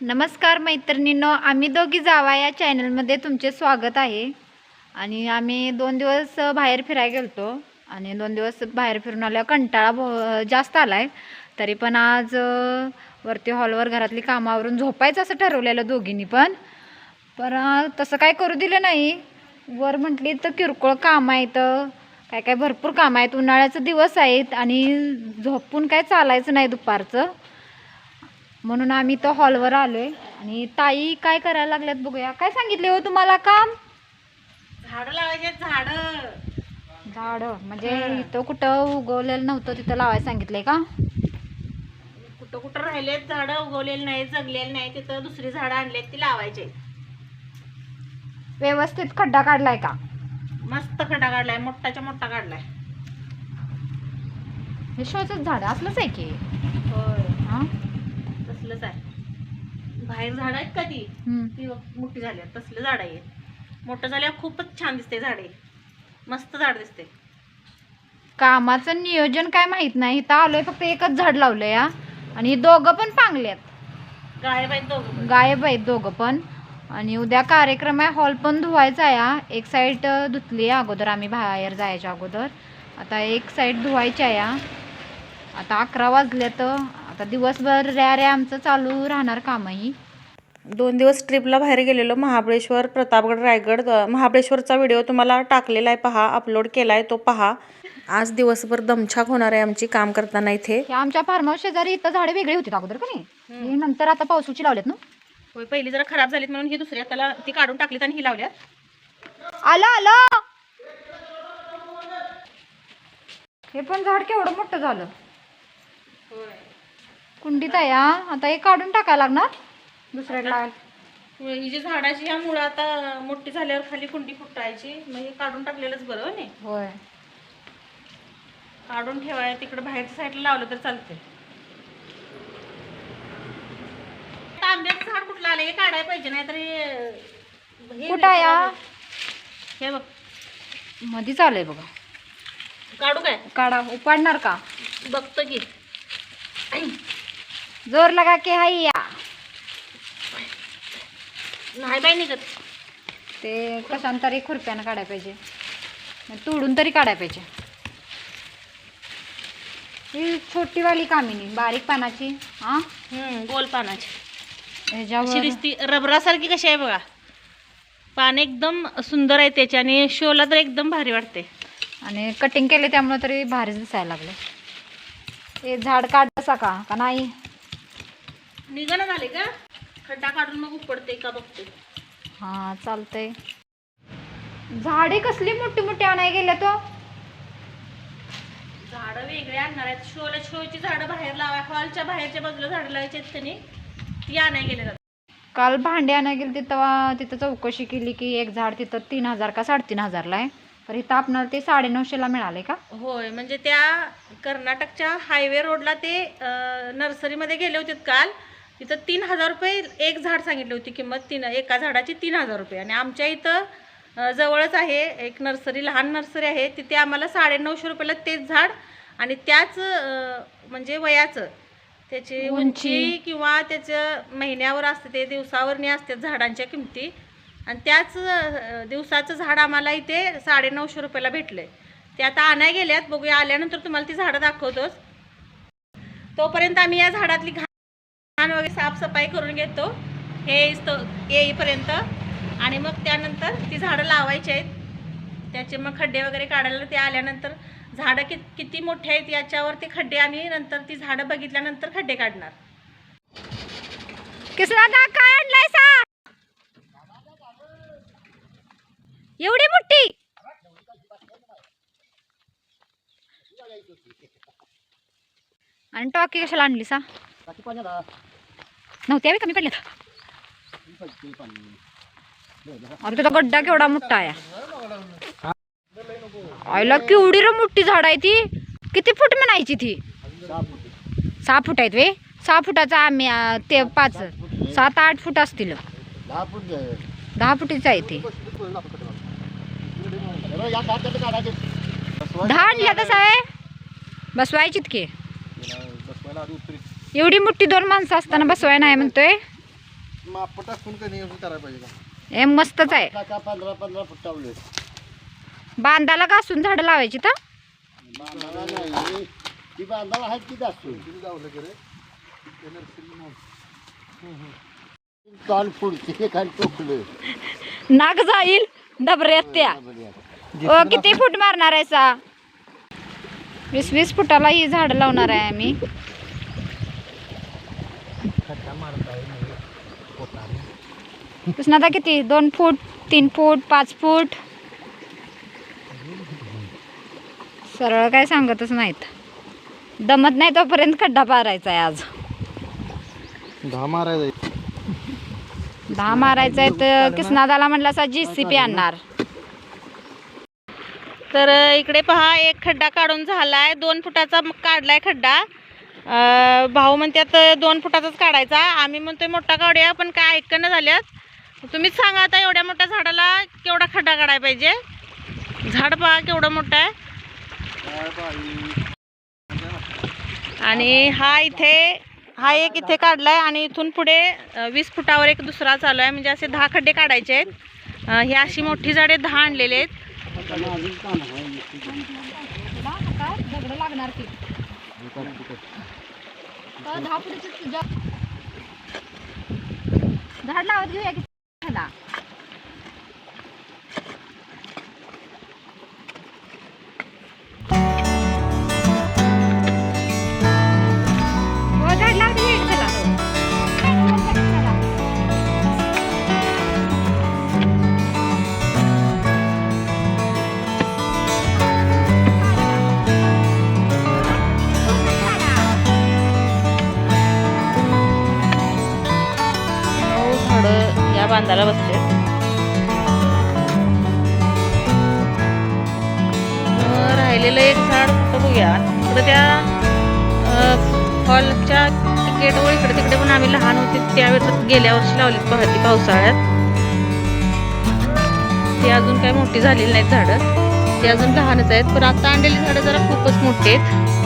नमस्कार मैत्रिणींनो आम्ही दोघी जावा या चॅनलमध्ये तुमचे स्वागत आहे. आणि आम्ही दोन दिवस बाहेर फिरायला गेलतो आणि दोन दिवस बाहेर फिरून आल्या कंटाळा ब जास्त आला आहे तरी पण आज वरती हॉलवर घरातली कामावरून झोपायचं असं ठरवलेलं दोघींनी पण. पण तसं काय करू दिलं नाही. वर म्हटली तर किरकोळ काम आहेत. काय काय भरपूर काम आहेत. उन्हाळ्याचं दिवस आहेत आणि झोपून काय चालायचं नाही दुपारचं. म्हणून आम्ही तर हॉलवर आलोय. आणि ताई काय करायला लागल्यात बघूया. काय सांगितले हो तुम्हाला काम? झाड लावायचे झाड. झाड. म्हणजे इथं कुठं उगवलेलं नव्हतं तिथं लावायला सांगितलंय का? कुठं कुठं राहिलेत झाड उगवलेली नाही जगलेली नाही तिथं दुसरी झाडं आणलेत ती लावायचे. व्यवस्थित खड्डा काढलाय का? मस्त खड्डा काढलाय मोठाच्या मोठा काढलाय. हे शोचच झाड असलंच आहे की? होय. हा? तसलंच आहे. बाहेर झाड आहेत का ती. ती मोठी झाली आहेत तसलं झाड आहे मोठं झाल्यावर खूपच छान दिसते झाडे. मस्त झाड दिसते. कामाचं नियोजन काय माहीत नाही. इथं आलोय फक्त एकच झाड लावलंय हा. आणि दोघं पण पांगल्यात गायब आहेत दोघं पण. गायब आहेत दोघं पण. आणि उद्या कार्यक्रम आहे हॉल पण धुवायचा आहे हा. एक साईड धुतली आहे अगोदर आम्ही बाहेर जायच्या अगोदर. आता एक साईड धुवायची आहे हा. आता अकरा वाजले तर आता दिवसभर रे रे आमचं चालू राहणार कामही. दोन दिवस ट्रिपला बाहेर गेलेलो महाबळेश्वर प्रतापगड रायगड. महाबळेश्वरचा व्हिडिओ तुम्हाला टाकलेला आहे पहा अपलोड केला आहे तो पहा. आज दिवसभर दमछाक होणार आहे आमची काम करताना इथे. हे आमच्या फार्म हाऊस शेजारी इथं झाडे वेगळी होती अगोदर का नाही? हे नंतर आता पावसाची लावलेत ना? होय पहिली जरा खराब झालीत म्हणून ही दुसरी त्याला ती काढून टाकलीत आणि ही लावल्यात. आलं आलं! हे पण झाड केवढं मोठं झालं? कुंडीत आहे हा. आता हे काढून टाकायला लागणार? दुसऱ्या लावायला ही जी झाडाची ह्या मुळं आता मोठी झाल्यावर खाली कुंडी फुटायची. मग हे काढून टाकलेलंच बरं हो नाही होय. काढून ठेवाय तिकडे बाहेरच्या साईडला लावलं तर चालते आंब्याचं झाड कुठलं आलं हे काढायला पाहिजे नाही तर हे कुठं आहे हा? हे बघ. मधीच आलंय बघा. काढू काय? काढा. उपाडणार का? बघतो की. जोर लगा के हाई या। नाही बाई निघत. ते कशाने तरी खुरप्यानं काढायला पाहिजे. तोडून तरी काढायला पाहिजे. ही छोटीवाली कामिनी बारीक पानाची हा? हम्म, गोल पानाची. अशी ह्याच्यावर दिसती. रबरासारखी कशी आहे बघा. पान एकदम सुंदर आहे त्याचे आणि शोला तर एकदम भारी वाटते. आणि कटिंग केले त्यामुळे तरी भारीच दिसायला लागले. हे झाड काढायचा का? का नाही? निघणं झाले का? खड्डा काढून मग उपडते का बघते. हा चालतंय. झाडे कसली मोठी मोठी आणाय गेल्या तो? झाडं वेगळे आणणार आहेत. शोला शोची झाडं बाहेर लावा. हॉलच्या बाहेरच्या बाजूला झाडं लावायची आहेत त्यांनी ती आणाय गेले काल भांडे आणाय गेली तेव्हा तिथं चौकशी केली की एक झाड तिथं तीन हजार का साडेतीन हजारला आहे. तर इथं आपणाला ते साडेनऊशेला मिळाले का? होय म्हणजे त्या कर्नाटकच्या हायवे रोडला ते अं, नर्सरीमध्ये गेले होते काल. तिथं तीन हजार रुपये एक झाड सांगितली होती किंमत तीन एका झाडाची तीन हजार रुपये. आणि आमच्या इथं जवळच आहे एक नर्सरी लहान नर्सरी आहे. तिथे आम्हाला साडेनऊशे रुपयाला तेच झाड आणि त्याच म्हणजे वयाचं. त्याची उंची. किंवा त्याचं महिन्यावर असते ते दिवसावरनी असते झाडांच्या किमती. आणि त्याच दिवसाचं झाड आम्हाला इथे साडेनऊशे रुपयाला भेटलंय. ते आता आणाय गेल्यात बघूया. आल्यानंतर तुम्हाला ती झाडं दाखवतोच. तोपर्यंत आम्ही या झाडातली छान वगैरे साफसफाई करून घेतो. हे येईपर्यंत. आणि मग त्यानंतर ती झाडं लावायची आहेत. त्याचे मग खड्डे वगैरे काढायला ते आल्यानंतर झाडं कि किती मोठे आहेत याच्यावर ते खड्डे आम्ही नंतर ती झाडं बघितल्यानंतर खड्डे काढणार. काय आणलाय एवढी मोठी? आणि टॉकी कशाला आणली सा नव्हती हवी कमी पडली अरे तुझा गड्डा केवढा मोठा आहे. आईला केवढी र मोठी झाड आहे ती. किती फूट म्हणायची ती सहा फूट. आहेत वे सहा फुटाचा आम्ही ते पाच सात आठ फूट असतील. दहा फूट. दहा फुटीच आहे ते. या काढतात काढायचे. दहा आणल्या तसं आहे. बसवायचीत की. बसवायला आधी एवढी मोठी दोन माणसं असताना बसवाय नाही म्हणतोय. माप टाकून का नाही असं करायला पाहिजे का? हे मस्तच आहे. का पंधरा पंधरा फूट टावले बांधाला घासून झाडं लावायची तर? बांधाला नाही. ती बांधाला आहेत की जास्त? किती जावलं की रे कान फुडचे खाली टोकलं. नाग जाईल डबऱ्यात त्या. ओ किती फूट मारणार आहे सा वीस वीस फुटाला ही झाड लावणार आहे आम्ही. कृष्णादा किती? दोन फूट तीन फूट पाच फूट? सरळ काय सांगतच नाहीत. दमत नाही तोपर्यंत खड्डा पारायचा आहे आज. दहा मारायचं दहा मारायचा आहे तर कृष्णादाला म्हणलं असा जी सी पी आणणार. तर इकडे पहा एक खड्डा काढून झालाय. दोन फुटाचा काढलाय खड्डा. भाऊ म्हणतात आता दोन फुटाचाच काढायचा. आम्ही म्हणतोय मोठा काढूया पण काय ऐकणं झाल्यात. तुम्हीच सांगा आता एवढ्या मोठ्या झाडाला केवढा खड्डा काढायला पाहिजे. झाड पहा केवढं मोठं आहे. आणि हा इथे हा एक इथे काढलाय आणि इथून पुढे वीस फुटावर एक दुसरा चालू आहे. म्हणजे असे दहा खड्डे काढायचे आहेत. ही अशी मोठी झाडे दहा आणलेले आहेत दगड लागणार की दहा झाड लावत घेऊया की झाडं बसते राहिलेलं एक झाड कुठं बघूया. इकडं त्या हॉलच्या तिकीटवर इकडे तिकडे पण आम्ही लहान होते त्यावेळेस गेल्या वर्षी लावलीत पाहती पावसाळ्यात. ती अजून काही मोठी झालेली नाहीत झाडं. ती अजून लहानच आहेत पण आता आणलेली झाडं जरा खूपच मोठी आहेत.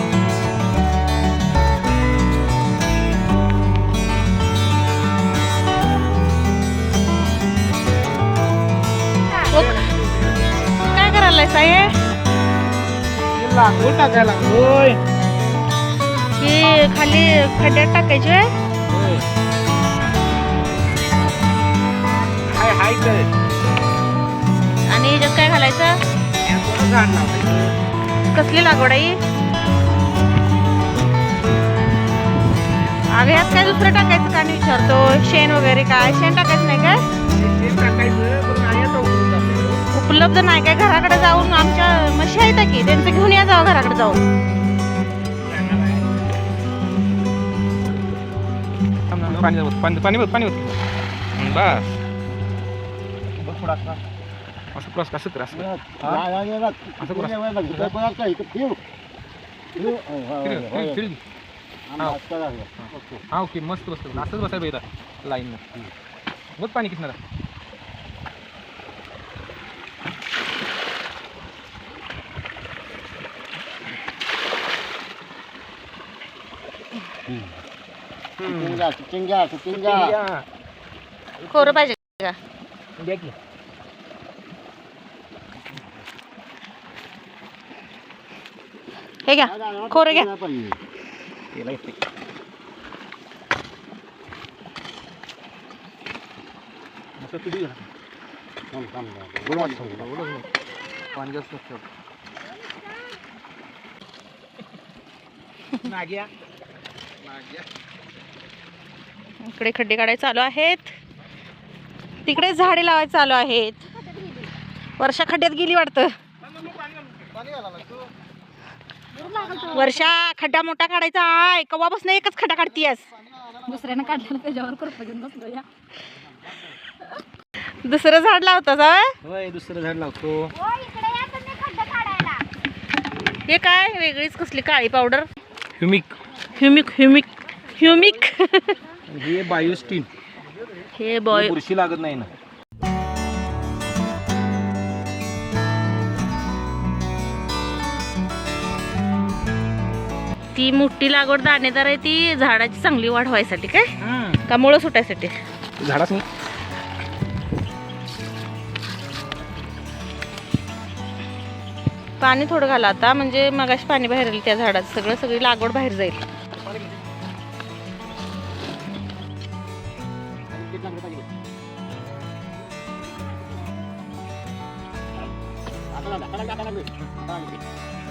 करायला साहेब लागवड टाकायला. होय. की खाली खड्ड्यात टाकायचे हाय? हाय. कर. आणि ह्याच्यात काय घालायचं? कसली लागवड आहे ही? अगं ह्यात काय दुसरं टाकायचं का? विचारतो शेण वगैरे काय? शेण टाकायचं नाही काय? उपलब्ध नाही काय? घराकडे जाऊन आमच्या म्हशी आहेत की? त्यांचं घेऊन या जावं घराकडे जाऊन. पाणी होत पाणी पाणी होत पाणी होत बस. बघ असं. क्रॉस कसं क्रॉस. असं कोणाचं ओके. हा. ओके मस्त मस्त असंच बसायला पाहिजे लाईन बघ पाणी किसणार. चिंगा चिंगा चिंगा खोरं पाहिजे का? द्या की. हे घ्या. खोरं घ्या. असतं. नाग्या. इकडे खड्डे काढायचे चालू आहेत. तिकडे झाडे लावायचे चालू आहेत. वर्षा खड्ड्यात गेली वाटतं. वर्षा खड्डा मोठा काढायचा आहे. कवापासून एकच खड्डा काढतीयस? दुसऱ्यानं काढलेलं त्याच्यावर दुसरं झाड लावतास होय? होय दुसरं झाड लावतो. हे काय? वेगळीच कसली काळी powder? Humic humic humic humic हे बायोस्टीन. हे बॉय बुरशी लागत नाही ना. ती मोठी लागवड दाणेदार आहे ती झाडाची चांगली वाढ व्हायसाठी काय? का मुळं सुटायसाठी? झाडाच नाही. पाणी थोडं घाला आता म्हणजे मगाशी पाणी बाहेर येईल त्या झाडाचं सगळं सगळी लागवड बाहेर जाईल.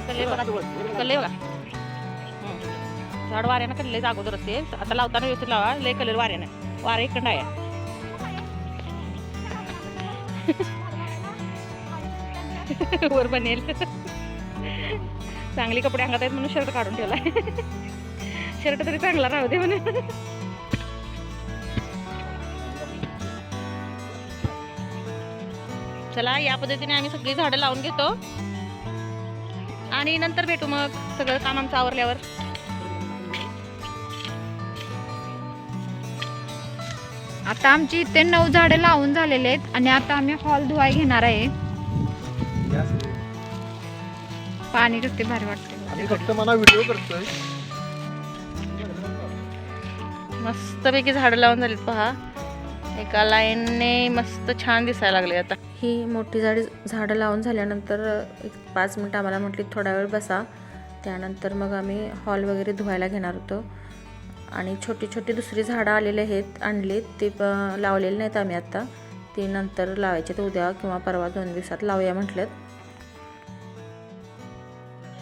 कल्ले बघा. कल्ले बघा. झाड वाऱ्यानं कल्ले अगोदर असते आता लावताना व्यवस्थित लावा. लय कलर वाऱ्यानं. वारा इकडं आहे. वर बनेल. चांगले कपडे अंगात आहेत म्हणून शर्ट काढून ठेवला शर्ट तरी चांगला राहू दे म्हणून. चला या पद्धतीने आम्ही सगळी झाडं लावून घेतो. आणि नंतर भेटू मग. सगळं काम आमचं आवरल्यावर. आता आमची इथे नऊ झाडे लावून झालेले आहेत आणि आता आम्ही हॉल धुवाय घेणार आहे. पाणी किती भारी वाटते फक्त मला व्हिडिओ करतोय. मस्तपैकी झाडं लावून झालीत पहा. एका लाईनने मस्त छान दिसायला लागले आता. ही मोठी झाडी झाडं लावून झाल्यानंतर एक पाच मिनटं आम्हाला म्हटली थोडा वेळ बसा. त्यानंतर मग आम्ही हॉल वगैरे धुवायला घेणार होतो. आणि छोटी छोटी दुसरी झाडं आलेली आहेत आणलीत. ते प लावलेली नाहीत आम्ही आत्ता ती नंतर लावायचे तर उद्या किंवा परवा दोन दिवसात लावूया म्हटलेत.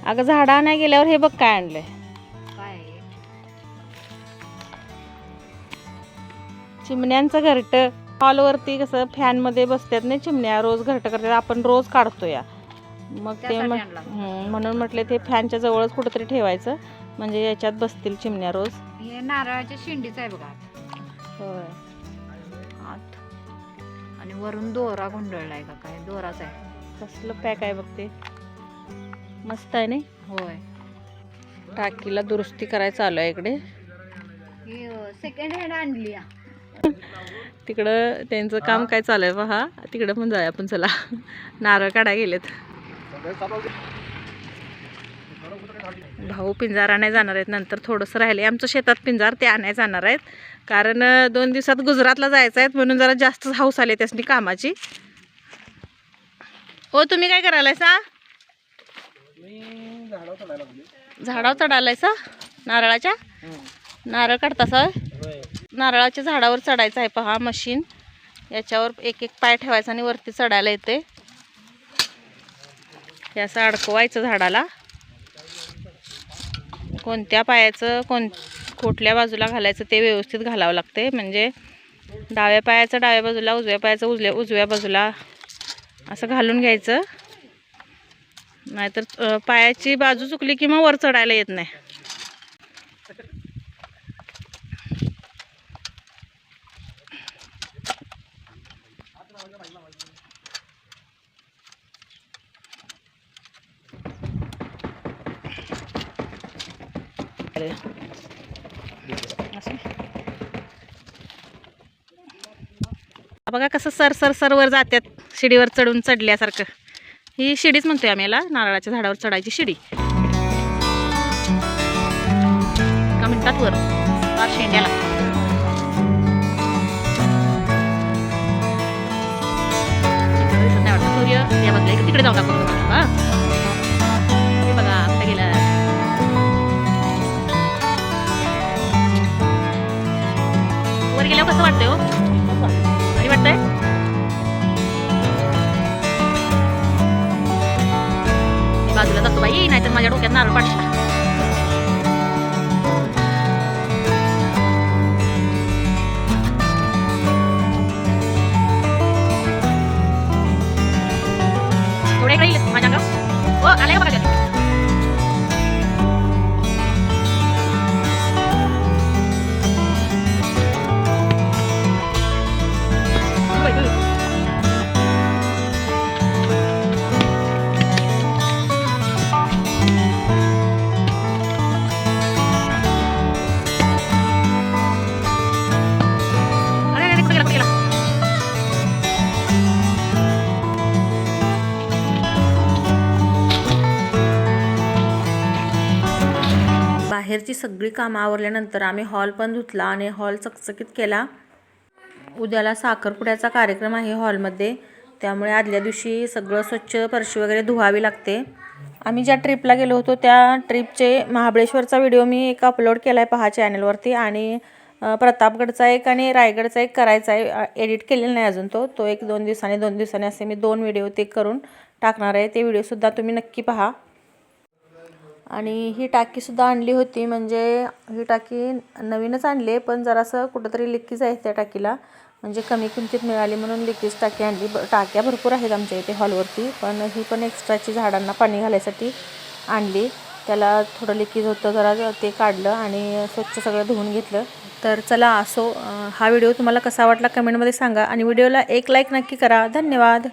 अगं झाडा नाही गेल्यावर हे बघ काय आणलंय. काय चिमण्यांचं घरट हॉलवरती कसं फॅनमध्ये बसतात नाही चिमण्या रोज घरट करतात. आपण रोज काढतो या मग ते म्हणून म्हटले ते फॅनच्या जवळच कुठेतरी ठेवायचं. म्हणजे याच्यात बसतील चिमण्या रोज. हे नारळाच्या शेंडीच आहे बघा. होय. आत. आणि वरून दोरा गुंडळलाय का काय? दोराच आहे. कसलं पॅक आहे बघ ते. मस्त आहे नाही? होय. टाकीला दुरुस्ती करायचं चालू आहे इकडे. ही सेकंड हँड आणली. तिकडं त्यांचं काम काय चालू आहे पहा तिकडं पण जाऊया आपण चला. नारळ काढा गेलेत. भाऊ पिंजार आणाय जाणार आहेत नंतर थोडंसं राहिले आमचं शेतात पिंजार ते आणाय जाणार आहेत. कारण दोन दिवसात गुजरातला जायचं आहेत म्हणून जरा जास्त हाऊस आले त्यासनी कामाची. हो तुम्ही काय करायलाय सा झाडावर चढायलाय सा नारळाच्या नारळ काढतासा नारळाच्या झाडावर चढायचं आहे पहा मशीन याच्यावर एक एक पाय ठेवायचा आणि वरती चढायला येते. हे असं अडकवायचं झाडाला. कोणत्या पायाचं कोण कुठल्या बाजूला घालायचं ते व्यवस्थित घालावं लागते. म्हणजे डाव्या पायाचं डाव्या बाजूला उजव्या पायाचं उजव्या उजव्या बाजूला असं घालून घ्यायचं. नाहीतर पायाची बाजू चुकली की मग वर चढायला येत नाही. असं. बघा कसं सर सर सर वर जात्यात शिडीवर चढून चढल्यासारखं. ही शिडीच म्हणतोय आम्ही याला नारळाच्या झाडावर चढायची शिडी. का म्हणतात वर. फार शेंड्याला सूर्य? या बघला तिकडे जाऊ दाखवतो माझ्या डोक्यात नारळ पाडशील थोडे इकडे येईल माझ्या बाहेरची सगळी कामं आवरल्यानंतर आम्ही हॉल पण धुतला आणि हॉल चकचकीत केला. उद्याला साखरपुड्याचा कार्यक्रम आहे हॉलमध्ये. त्यामुळे आदल्या दिवशी सगळं स्वच्छ फरशी वगैरे धुवावी लागते. आम्ही ज्या ट्रिपला गेलो होतो त्या ट्रिपचे महाबळेश्वरचा व्हिडिओ मी एक अपलोड केला आहे पहा चॅनलवरती आणि प्रतापगडचा एक आणि रायगडचा एक करायचा आहे. एडिट केलेला नाही अजून तो. तो एक दोन दिवसांनी दोन दिवसांनी असे मी दोन व्हिडिओ ते करून टाकणार आहे. ते व्हिडिओसुद्धा तुम्ही नक्की पहा. आणि ही टाकीसुद्धा आणली होती. म्हणजे ही टाकी नवीनच आणली आहे पण जरासं कुठंतरी लिकेज आहे त्या टाकीला. म्हणजे कमी किमतीत मिळाली म्हणून लिकेज टाकी आणली. ब टाक्या भरपूर आहेत आमच्या इथे हॉलवरती पण ही पण एक्स्ट्राची झाडांना पाणी घालायसाठी आणली. त्याला थोडं लिकेज होतं जरा ते काढलं आणि स्वच्छ सगळं धुवून घेतलं. तर चला असो हा व्हिडिओ तुम्हाला कसा वाटला कमेंटमध्ये सांगा आणि व्हिडिओला एक लाईक नक्की करा. धन्यवाद.